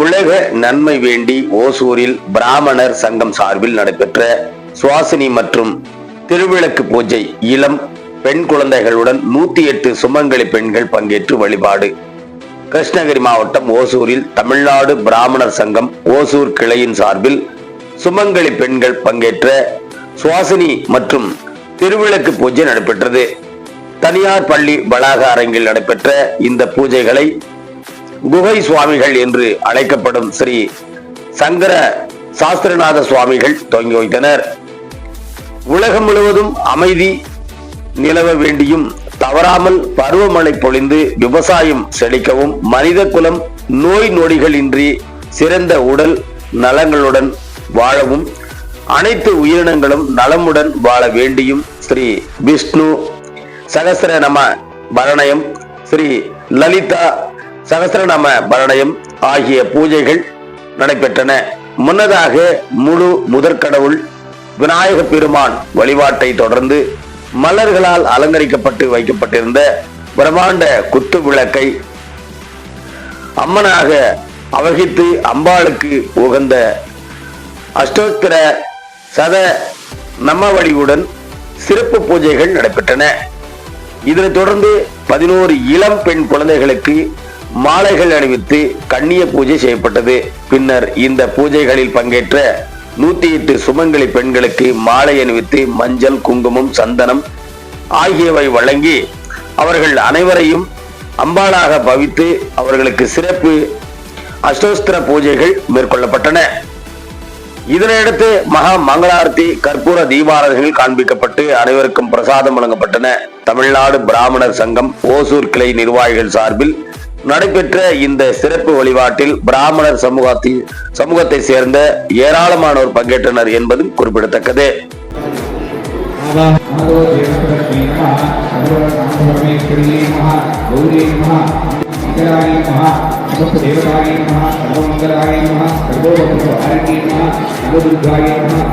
உலக நன்மை வேண்டி ஓசூரில் பிராமணர் சங்கம் சார்பில் நடைபெற்ற சுவாசினி மற்றும் திருவிளக்கு பூஜை இளம் பெண் குழந்தைகளுடன் நூத்தி எட்டு சுமங்கலி பெண்கள் பங்கேற்று வழிபாடு. கிருஷ்ணகிரி மாவட்டம் ஓசூரில் தமிழ்நாடு பிராமணர் சங்கம் ஓசூர் கிளையின் சார்பில் சுமங்கலி பெண்கள் பங்கேற்ற சுவாசினி மற்றும் திருவிளக்கு பூஜை நடைபெற்றது. தனியார் பள்ளி வளாக அரங்கில் நடைபெற்ற இந்த பூஜைகளை குகை சுவாமிகள் என்று அழைக்கப்படும் ஸ்ரீ சங்கர சாஸ்திரநாத சுவாமிகள் துவங்கி வைத்தனர். உலகம் முழுவதும் அமைதி நிலவ வேண்டியும் தவறாமல் பருவமழை பொழிந்து விவசாயம் செழிக்கவும் மனித குலம் நோய் நொடிகளின்றி சிறந்த உடல் நலங்களுடன் வாழவும் அனைத்து உயிரினங்களும் நலமுடன் வாழ வேண்டியும் ஸ்ரீ விஷ்ணு சகஸ்ரநம பரணயம் ஸ்ரீ லலிதா சகசிரநாம பரணயம் ஆகிய பூஜைகள் நடைபெற்றன. முன்னதாக முழு முதற்கடவுள் விநாயக பெருமான் வழிபாட்டை தொடர்ந்து மலர்களால் அலங்கரிக்கப்பட்டு வைக்கப்பட்டிருந்த பிரம்மாண்ட குத்து விளக்கை அம்மனாக அவகித்து அம்பாளுக்கு உகந்த அஷ்டோத்திர சத நமவடிவுடன் சிறப்பு பூஜைகள் நடைபெற்றன. இதனைத் தொடர்ந்து பதினோரு இளம் பெண் குழந்தைகளுக்கு மாலைகள் அணிவித்து கண்ணிய பூஜை செய்யப்பட்டது. பின்னர் இந்த பூஜைகளில் பங்கேற்ற நூத்தி எட்டு சுமங்கலி பெண்களுக்கு மாலை அணிவித்து மஞ்சள் குங்குமம் சந்தனம் ஆகியவை வழங்கி அவர்கள் அனைவரையும் அம்பாளாக பவித்து அவர்களுக்கு சிறப்பு அஷ்டோஸ்திர பூஜைகள் மேற்கொள்ளப்பட்டன. இதனையடுத்து மகா மங்களாரத்தி கற்பூர தீபாரதிகள் காண்பிக்கப்பட்டு அனைவருக்கும் பிரசாதம் வழங்கப்பட்டன. தமிழ்நாடு பிராமணர் சங்கம் ஓசூர் கிளை நிர்வாகிகள் சார்பில் நடைபெற்ற இந்த சிறப்பு வழிபாட்டில் பிராமணர் சமூகத்தில் சமூகத்தை சேர்ந்த ஏராளமானோர் பங்கேற்றனர் என்பதும் குறிப்பிடத்தக்கது. देवताय नमः